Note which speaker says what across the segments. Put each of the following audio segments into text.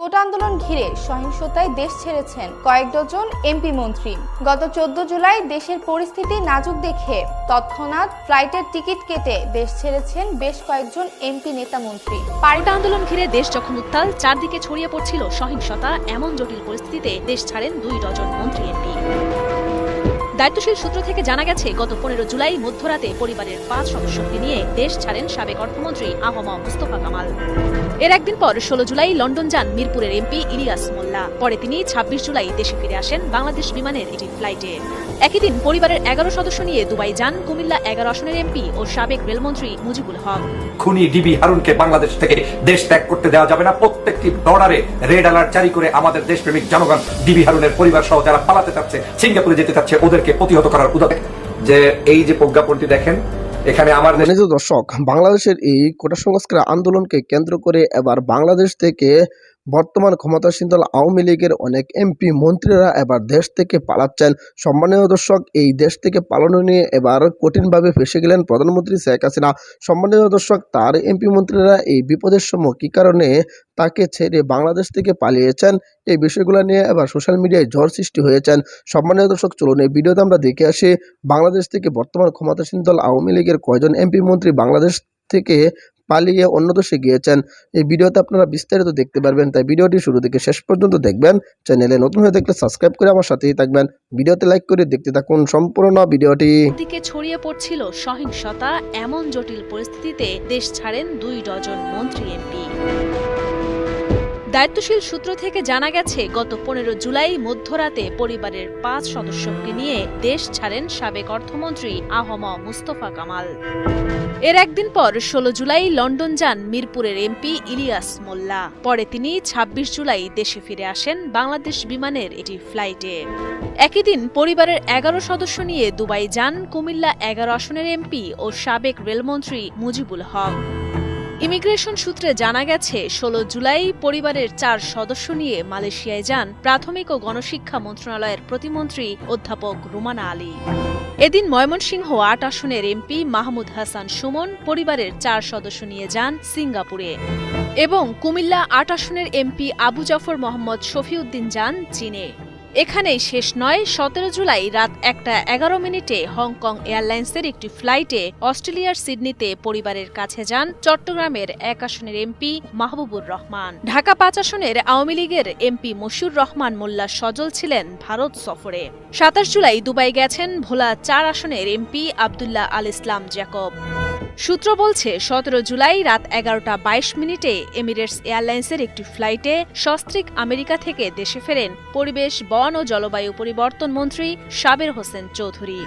Speaker 1: কোটা আন্দোলন ঘিরে সহিংসতায় দেশ ছেড়েছেন কয়েক ডজন এমপি মন্ত্রী। গত চোদ্দ জুলাই দেশের পরিস্থিতি নাজুক দেখে তৎক্ষণাৎ ফ্লাইটের টিকিট কেটে দেশ ছেড়েছেন বেশ কয়েকজন এমপি নেতা মন্ত্রী।
Speaker 2: পাল্টা আন্দোলন ঘিরে দেশ যখন উত্তাল, চারদিকে ছড়িয়ে পড়ছিল সহিংসতা, এমন জটিল পরিস্থিতিতে দেশ ছাড়েন দুই ডজন মন্ত্রী এমপি। দায়িত্বশীল সূত্র থেকে জানা গেছে, গত পনেরো জুলাই মধ্যরাতে পরিবারের পাঁচ সদস্যকে নিয়ে দেশ ছাড়েন সাবেক অর্থমন্ত্রী আহমা মুস্তফা কামাল। এর একদিন পর ষোলো জুলাই লন্ডন যান মিরপুরের এমপি ইলিয়াস মোল্লা। পরে তিনি ছাব্বিশ জুলাই দেশে ফিরে আসেন বাংলাদেশ বিমানের একটি ফ্লাইটে। একই দিন পরিবারের এগারো সদস্য নিয়ে দুবাই যান কুমিল্লা এগারো আসনের এমপি ও সাবেক রেলমন্ত্রী মুজিবুল হক।
Speaker 3: খুনি ডিবি হারুনকে বাংলাদেশ থেকে দেশ ত্যাগ করতে দেওয়া যাবে না। প্রত্যেকটি বর্ডারে রেড অ্যালার্ট জারি করে আমাদের দেশপ্রেমিক জনগণ ডিবি হারুনের পরিবার সহ যারা পালাতে চাচ্ছে সিঙ্গাপুরে যেতে চাচ্ছে ওদেরকে প্রতিহত করার উদাহরণ যে এই যে প্রজ্ঞাপনটি দেখেন এখানে আমার
Speaker 4: দর্শক বাংলাদেশের এই কোটা সংস্কার আন্দোলনকে কেন্দ্র করে এবার বাংলাদেশ থেকে বর্তমান ক্ষমতাসীন দল আওয়ামী লীগের অনেক এমপি মন্ত্রীরা এবার দেশ থেকে পালাচ্ছেন। সম্মানীয় দর্শক, এই দেশ থেকে পালানো নিয়ে এবার কঠিনভাবে ফেসে গেলেন প্রধানমন্ত্রী শেখ হাসিনা। সম্মানীয় দর্শক, তার এমপি মন্ত্রীরা এই বিপদের সময় কী কারণে তাকে ছেড়ে বাংলাদেশ থেকে পালিয়েছেন, এই বিষয়গুলো নিয়ে এবার সোশ্যাল মিডিয়ায় ঝড় সৃষ্টি হয়েছেন। সম্মানীয় দর্শক, চলুন এই ভিডিওতে আমরা দেখে আসি, বাংলাদেশ থেকে বর্তমান ক্ষমতাসীন দল আওয়ামী লীগের কয়জন এমপি মন্ত্রী বাংলাদেশ থেকে পালিয়ে অন্য দেশে গিয়েছেন। এই ভিডিওতে আপনারা বিস্তারিত দেখতে পারবেন, তাই ভিডিওটি শুরু থেকে শেষ পর্যন্ত দেখবেন। চ্যানেলে নতুন হয়ে দেখলে সাবস্ক্রাইব করে আমার সাথেই থাকবেন। ভিডিওতে লাইক করে দেখতে থাকুন সম্পূর্ণ ভিডিওটি।
Speaker 2: দিকে ছড়িয়ে পড়ছিল সহিংসতা, এমন জটিল পরিস্থিতিতে দেশ ছাড়েন দুই ডজন মন্ত্রী এমপি। দায়িত্বশীল সূত্র থেকে জানা গেছে, গত পনেরো জুলাই মধ্যরাতে পরিবারের পাঁচ সদস্যকে নিয়ে দেশ ছাড়েন সাবেক অর্থমন্ত্রী আহম মুস্তফা কামাল। এর একদিন পর ষোলো জুলাই লন্ডন যান মিরপুরের এমপি ইলিয়াস মোল্লা। পরে তিনি ২৬ জুলাই দেশে ফিরে আসেন বাংলাদেশ বিমানের একটি ফ্লাইটে। একই দিন পরিবারের এগারো সদস্য নিয়ে দুবাই যান কুমিল্লা এগারো আসনের এমপি ও সাবেক রেলমন্ত্রী মুজিবুল হক। ইমিগ্রেশন সূত্রে জানা গেছে, ষোলো জুলাই পরিবারের চার সদস্য নিয়ে মালয়েশিয়ায় যান প্রাথমিক ও গণশিক্ষা মন্ত্রণালয়ের প্রতিমন্ত্রী অধ্যাপক রুমানা আলী। এদিন ময়মনসিংহ আট আসনের এমপি মাহমুদ হাসান সুমন পরিবারের চার সদস্য নিয়ে যান সিঙ্গাপুরে। এবং কুমিল্লা আট আসনের এমপি আবু জাফর মোহাম্মদ শফিউদ্দিন যান চীনে। এখানেই শেষ নয়, সতেরো জুলাই রাত একটা এগারো মিনিটে হংকং এয়ারলাইন্সের একটি ফ্লাইটে অস্ট্রেলিয়ার সিডনিতে পরিবারের কাছে যান চট্টগ্রামের এক আসনের এমপি মাহবুবুর রহমান। ঢাকা পাঁচ আসনের আওয়ামী লীগের এমপি মশিউর রহমান মোল্লা সজল ছিলেন ভারত সফরে। সাতাশ জুলাই দুবাই গেছেন ভোলা চার আসনের এমপি আবদুল্লাহ আল ইসলাম জ্যাকব। সূত্র বলছে, সতেরো জুলাই রাত এগারোটা বাইশ মিনিটে এমিরেটস এয়ারলাইন্সের একটি ফ্লাইটে সস্ত্রিক আমেরিকা থেকে দেশে ফেরেন পরিবেশ, বন ও জলবায়ু পরিবর্তন মন্ত্রী সাবের হোসেন চৌধুরী।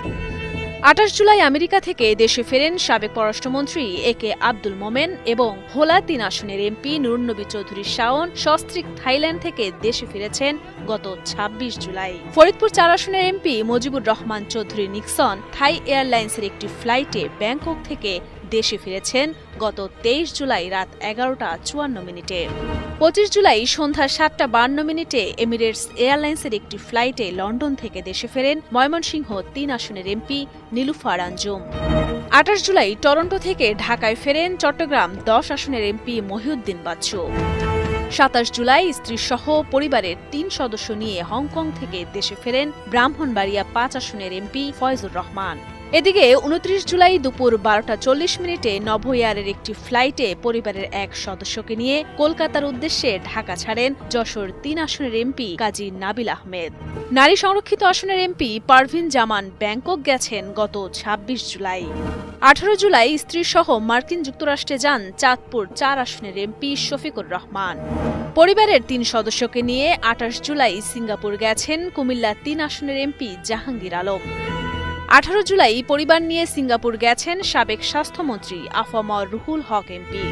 Speaker 2: আঠাশ জুলাই আমেরিকা থেকে দেশে ফেরেন সাবেক পররাষ্ট্রমন্ত্রী এ কে আব্দুল মোমেন এবং ভোলা তিন আসনের এমপি নুরনবী চৌধুরী শাওন সস্ত্রিক থাইল্যান্ড থেকে দেশে ফিরেছেন গত ২৬ জুলাই। ফরিদপুর চার আসনের MP Mujibur Rahman Chowdhury Nixon Thai এয়ারলাইন্সের একটি ফ্লাইটে ব্যাংকক থেকে দেশে ফিরেছেন গত তেইশ জুলাই রাত এগারোটা চুয়ান্ন মিনিটে। পঁচিশ জুলাই সন্ধ্যা সাতটা বান্ন মিনিটে এমিরেটস এয়ারলাইন্সের একটি ফ্লাইটে লন্ডন থেকে দেশে ফেরেন ময়মনসিংহ তিন আসনের এমপি নীলুফার আঞ্জুম আঠাশ জুলাই টরন্টো থেকে ঢাকায় ফেরেন চট্টগ্রাম দশ আসনের এমপি মহিউদ্দিন বাচ্চু। সাতাশ জুলাই স্ত্রীসহ পরিবারের তিন সদস্য নিয়ে হংকং থেকে দেশে ফেরেন ব্রাহ্মণবাড়িয়া পাঁচ আসনের এমপি ফয়জুর রহমান। এদিকে উনত্রিশ জুলাই দুপুর বারোটা চল্লিশ মিনিটে নভোয়ারের একটি ফ্লাইটে পরিবারের এক সদস্যকে নিয়ে কলকাতার উদ্দেশ্যে ঢাকা ছাড়েন যশোর তিন আসনের এমপি কাজী নাবিল আহমেদ। নারী সংরক্ষিত আসনের এমপি পারভিন জামান ব্যাংকক গেছেন গত ২৬ জুলাই। আঠারো জুলাই স্ত্রীসহ মার্কিন যুক্তরাষ্ট্রে যান চাঁদপুর চার আসনের এমপি শফিকুর রহমান। পরিবারের তিন সদস্যকে নিয়ে আঠাশ জুলাই সিঙ্গাপুর গেছেন কুমিল্লা তিন আসনের এমপি জাহাঙ্গীর আলম। আঠারো জুলাই পরিবার নিয়ে সিঙ্গাপুর গেছেন সাবেক স্বাস্থ্যমন্ত্রী আফামর রুহুল হক এমপি।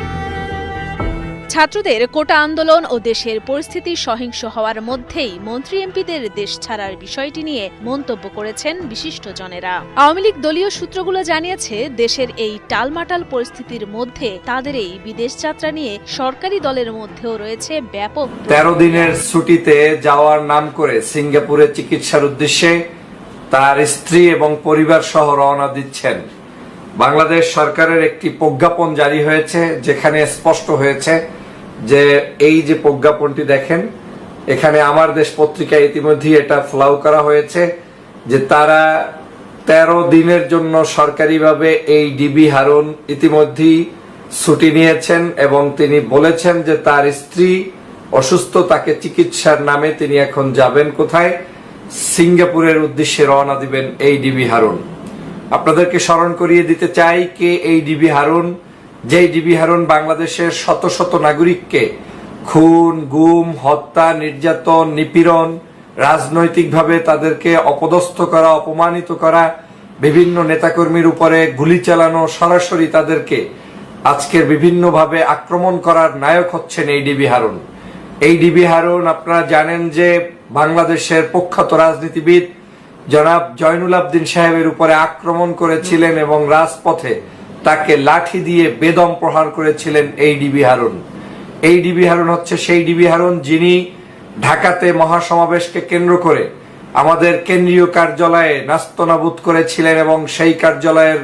Speaker 2: ছাত্রদের কোটা আন্দোলন ও দেশের পরিস্থিতি সহিংস হওয়ার মধ্যেই মন্ত্রী এমপিদের দেশ ছাড়ার বিষয়টি নিয়ে মন্তব্য করেছেন বিশিষ্ট জনেরা আওয়ামী লীগ দলীয় সূত্রগুলো জানিয়েছে, দেশের এই টালমাটাল পরিস্থিতির মধ্যে তাদের এই বিদেশ যাত্রা নিয়ে সরকারি দলের মধ্যেও রয়েছে ব্যাপক
Speaker 3: তেরো দিনের ছুটিতে যাওয়ার নাম করে সিঙ্গাপুরে চিকিৎসার উদ্দেশ্যে তার স্ত্রী এবং পরিবার সহ রওনা দিচ্ছেন। বাংলাদেশ সরকারের একটি প্রজ্ঞাপন জারি হয়েছে, যেখানে স্পষ্ট হয়েছে যে এই যে প্রজ্ঞাপনটি দেখেন, এখানে আমার দেশ পত্রিকায় ইতিমধ্যেই এটা ফ্লাউ করা হয়েছে, যে তারা তেরো দিনের জন্য সরকারিভাবে এই ডিবি হারুন ইতিমধ্যেই ছুটি নিয়েছেন এবং তিনি বলেছেন যে তার স্ত্রী অসুস্থ, তাকে চিকিৎসার নামে তিনি এখন যাবেন কোথায়। সিঙ্গাপুরের উদ্দেশ্যে রওনা দিবেন এই ডিবি হারুন। আপনাদেরকে স্মরণ করিয়ে দিতে চাই কে এই ডিবি হারুন, যেই ডিবি হারুন বাংলাদেশের শত শত নাগরিককে খুন, গুম, হত্যা, নির্যাতন, নিপীড়ন, রাজনৈতিকভাবে তাদেরকে অপদস্থ করা, অপমানিত করা, বিভিন্ন নেতাকর্মীর উপরে গুলি চালানো, সরাসরি তাদেরকে আজকের বিভিন্নভাবে আক্রমণ করার নায়ক হচ্ছেন এই ডিবি হারুন। এই ডিবি হারুন, আপনারা জানেন যে বাংলাদেশের প্রখ্যাত রাজনীতিবিদ জনাব জয়নুল আবদিন সাহেবের উপরে আক্রমণ করেছিলেন এবং রাজপথে তাকে লাঠি দিয়ে বেদম প্রহার করেছিলেন এই ডিবি হারুন। এই ডিবি হারুন হচ্ছে সেই ডিবি হারুন যিনি ঢাকাতে মহাসমাবেশকে কেন্দ্র করে আমাদের কেন্দ্রীয় কার্যালয়ে নাস্তনাবুদ করেছিলেন এবং সেই কার্যালয়ের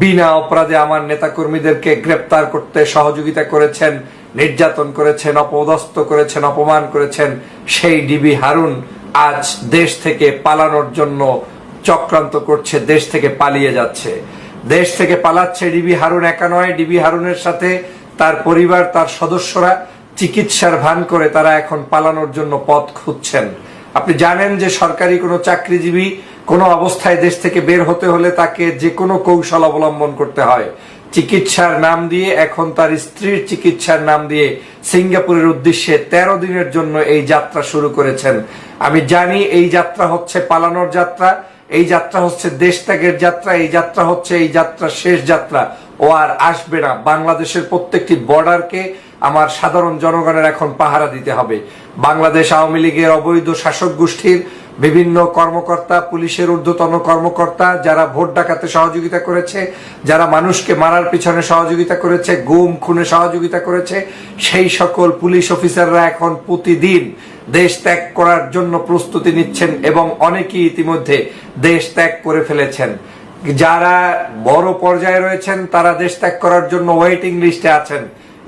Speaker 3: বিনা অপরাধে আমার নেতাকর্মীদেরকে গ্রেপ্তার করতে সহযোগিতা করেছেন নির্যাতন করেছেন, অপদস্থ করেছেন, অপমান করেছেন সেই ডিবি হারুন আজ দেশ থেকে পালানোর জন্য চক্রান্ত করছে, দেশ থেকে পালিয়ে যাচ্ছে। দেশ থেকে পালাচ্ছে ডিবি হারুন একা নয়, ডিবি হারুনের সাথে তার পরিবার, তার সদস্যরা চিকিৎসার ভান করে তারা এখন পালানোর জন্য পথ খুঁজছেন। আপনি জানেন যে সরকারি কোনো চাকরিজীবী কোনো অবস্থায় দেশ থেকে বের হতে হলে তাকে যে কোনো কৌশল অবলম্বন করতে হয়। চিকিৎসার নাম দিয়ে এখন তার স্ত্রীর চিকিৎসার নাম দিয়ে সিঙ্গাপুরের উদ্দেশ্যে তেরো দিনের জন্য এই যাত্রা শুরু করেছেন। আমি জানি এই যাত্রা হচ্ছে পালানোর যাত্রা, এই যাত্রা হচ্ছে দেশ ত্যাগের যাত্রা, এই যাত্রা হচ্ছে এই যাত্রা শেষ যাত্রা। ও আর আসবে না। বাংলাদেশের প্রত্যেকটি বর্ডারকে আমার সাধারণ জনগণের এখন পাহারা দিতে হবে। বাংলাদেশ আওয়ামী লীগের অবৈধ শাসক গোষ্ঠীর বিভিন্ন কর্মকর্তা, পুলিশের ঊর্ধ্বতন কর্মকর্তা, যারা ভোট ডাকাতে সহযোগিতা করেছে, যারা মানুষকে মারার পিছনে সহযোগিতা করেছে, গুম, খুনে সহযোগিতা করেছে, সেই সকল পুলিশ অফিসাররা এখন প্রতিদিন দেশ ত্যাগ করার জন্য প্রস্তুতি নিচ্ছেন এবং অনেকেই ইতিমধ্যে দেশ ত্যাগ করে ফেলেছেন। যারা বড় পর্যায়ে রয়েছেন, তারা দেশ ত্যাগ করার জন্য ওয়েটিং লিস্টে আছেন।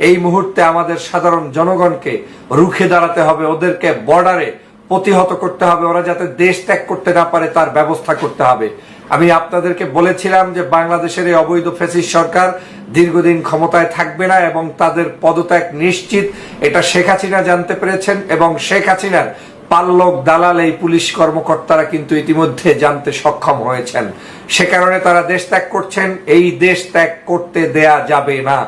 Speaker 3: এই মুহূর্তে আমাদের সাধারণ জনগণকে রুখে দাঁড়াতে হবে। ওদেরকে বর্ডারে প্রতিহত করতে হবে, ওরা যাতে দেশ ত্যাগ করতে না পারে, তার ব্যবস্থা করতে হবে। আমি আপনাদেরকে বলেছিলাম যে বাংলাদেশের এই অবৈধ ফেসিস সরকার দীর্ঘদিন ক্ষমতায় থাকবে না এবং তাদের পদত্যাগ নিশ্চিত। এটা শেখ হাসিনা জানতে পেরেছেন এবং শেখ হাসিনার পাল্লক দালাল এই পুলিশ কর্মকর্তারা কিন্তু ইতিমধ্যে জানতে সক্ষম হয়েছেন। সে কারণে তারা দেশ ত্যাগ করছেন। এই দেশ ত্যাগ করতে দেয়া যাবে না।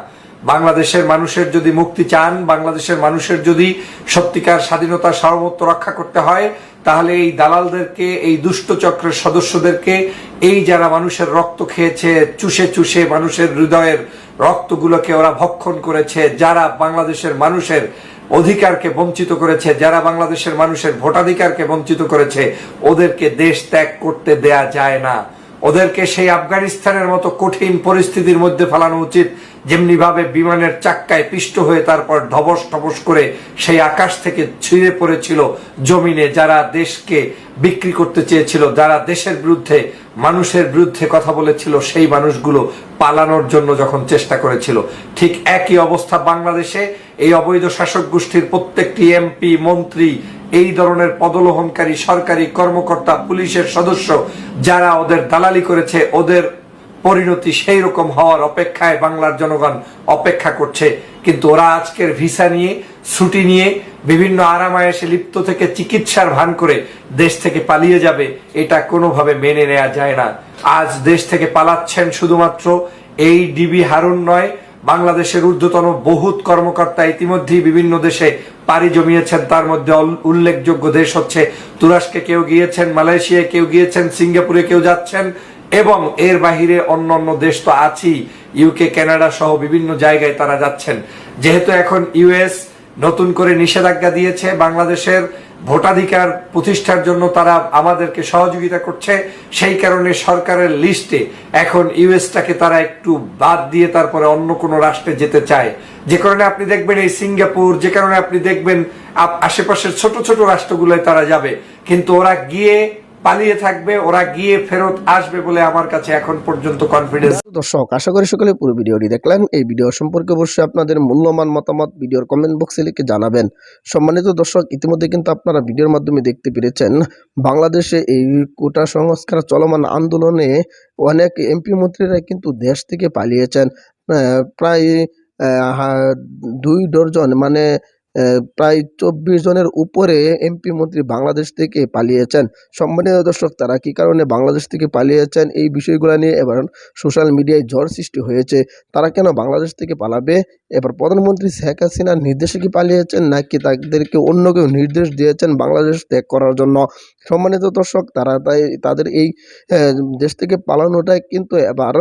Speaker 3: বাংলাদেশের মানুষের যদি মুক্তি চান, বাংলাদেশের মানুষের যদি সত্যিকার স্বাধীনতা, সার্বভৌমত্ব রক্ষা করতে হয়, তাহলে এই দালালদেরকে, এই দুষ্ট চক্রের সদস্যদেরকে, এই যারা মানুষের রক্ত খেয়েছে, চুষে চুষে মানুষের হৃদয়ের রক্তগুলোকে ওরা ভক্ষণ করেছে, যারা বাংলাদেশের মানুষের অধিকারকে বঞ্চিত করেছে, যারা বাংলাদেশের মানুষের ভোটাধিকারকে বঞ্চিত করেছে, ওদেরকে দেশ ত্যাগ করতে দেয়া যায় না। ওদেরকে সেই আফগানিস্তানের মতো কঠিন পরিস্থিতির মধ্যে ফেলানো উচিত যেমনি ভাবে বিমানের চাক্কায় পিষ্ট হয়ে তারপর ধবস ঠবস করে সেই আকাশ থেকে ছিঁড়ে পড়েছিল জমিনে যারা দেশকে বিক্রি করতে চেয়েছিল, যারা দেশের বিরুদ্ধে, মানুষের বিরুদ্ধে কথা বলেছিল, সেই মানুষগুলো পালানোর জন্য যখন চেষ্টা করেছিল। ঠিক একই অবস্থা বাংলাদেশে। এই অবৈধ শাসক গোষ্ঠীর প্রত্যেকটি এমপি, মন্ত্রী, এই ধরনের পদলোহনকারী সরকারি কর্মকর্তা, পুলিশের সদস্য, যারা ওদের দালালি করেছে, ওদের পরিণতি সেই রকম হওয়ার অপেক্ষায় বাংলার জনগণ অপেক্ষা করছে। কিন্তু ওরা আজকের ভিসা নিয়ে, ছুটি নিয়ে, বিভিন্ন আরামায়েশে লিপ্ত থেকে চিকিৎসার ভান করে দেশ থেকে পালিয়ে যাবে, এটা কোনোভাবে মেনে নেওয়া যায় না। আজ দেশ থেকে পালাচ্ছেন শুধুমাত্র এই ডিবি হারুন নয়, বাংলাদেশের ঊর্ধ্বতন বহুত কর্মকর্তা ইতিমধ্যেই বিভিন্ন দেশে পাড়ি জমিয়েছেন। তার মধ্যে উল্লেখযোগ্য দেশ হচ্ছে তুরস্কে, কেউ গিয়েছেন মালয়েশিয়ায়, কেউ গিয়েছেন সিঙ্গাপুরে, কেউ যাচ্ছেন এবং এর বাহিরে অন্য অন্য দেশ তো আছেই ইউকে কানাডা সহ বিভিন্ন জায়গায় তারা যাচ্ছেন। যেহেতু এখন ইউএস নতুন করে নিষেধাজ্ঞা দিয়েছে বাংলাদেশের ভোটাধিকার প্রতিষ্ঠার জন্য তারা আমাদেরকে সহযোগিতা করছে, সেই কারণে সরকারের লিস্টে এখন ইউএসটাকে তারা একটু বাদ দিয়ে তারপরে অন্য কোনো রাষ্ট্রে যেতে চায়। যে কারণে আপনি দেখবেন এই সিঙ্গাপুর, যে কারণে আপনি দেখবেন আশেপাশের ছোট ছোট রাষ্ট্রগুলোয় তারা যাবে। কিন্তু ওরা গিয়ে পালিয়ে থাকবে, ওরা গিয়ে ফেরত আসবে বলে আমার কাছে এখন পর্যন্ত কনফিডেন্স
Speaker 4: দর্শক, আশা করি সকলে পুরো ভিডিওটি দেখলেন। এই ভিডিও সম্পর্কে অবশ্যই আপনাদের মূল্যবান মতামত ভিডিওর কমেন্ট বক্সে লিখে জানাবেন। সম্মানিত দর্শক, ইতিমধ্যে কিন্তু আপনারা ভিডিওর মাধ্যমে দেখতে পেরেছেন, বাংলাদেশে এই কোটা সংস্কার চলমান আন্দোলনে অনেক এমপি মন্ত্রীরা কিন্তু দেশ থেকে পালিয়েছেন। প্রায় দুই ডজন মানে প্রায় চব্বিশ জনের উপরে এমপি মন্ত্রী বাংলাদেশ থেকে পালিয়েছেন। সম্মানিত দর্শক, তারা কি কারণে বাংলাদেশ থেকে পালিয়েছেন এই বিষয়গুলো নিয়ে? এবার সোশ্যাল মিডিয়ায় ঝড় সৃষ্টি হয়েছে। তারা কেন বাংলাদেশ থেকে পালাবে? এবার প্রধানমন্ত্রী শেখ হাসিনার নির্দেশে কি পালিয়েছেন? নাকি তাদেরকে অন্য কেউ নির্দেশ দিয়েছেন বাংলাদেশ ত্যাগ করার জন্য? সম্মানিত দর্শক, তারা তাই তাদের এই দেশ থেকে পালানোটাই কিন্তু এবার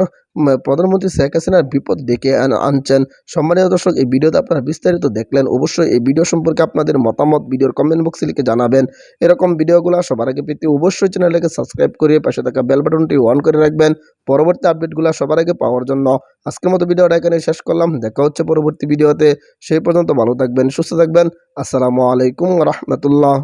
Speaker 4: প্রধানমন্ত্রী শেখ হাসিনার বিপদ ডেকে আনছেন। সম্মানিত দর্শক, এই ভিডিওতে আপনারা বিস্তারিত দেখলেন, অবশ্যই এই ভিডিও সম্পর্কে আপনাদের মতামত ভিডিওর কমেন্ট বক্সে লিখে জানাবেন। এরকম ভিডিওগুলো সবার আগে পেতে অবশ্যই চ্যানেলটাকে সাবস্ক্রাইব করে পাশে থাকা বেল বাটনটি অন করে রাখবেন। পরবর্তী আপডেটগুলো সবার আগে পাওয়ার জন্য আজকের মতো ভিডিওটা এখানে শেষ করলাম। দেখা হচ্ছে পরবর্তী ভিডিওতে। সেই পর্যন্ত ভালো থাকবেন, সুস্থ থাকবেন। আসসালামু আলাইকুম রহমতুল্লাহ।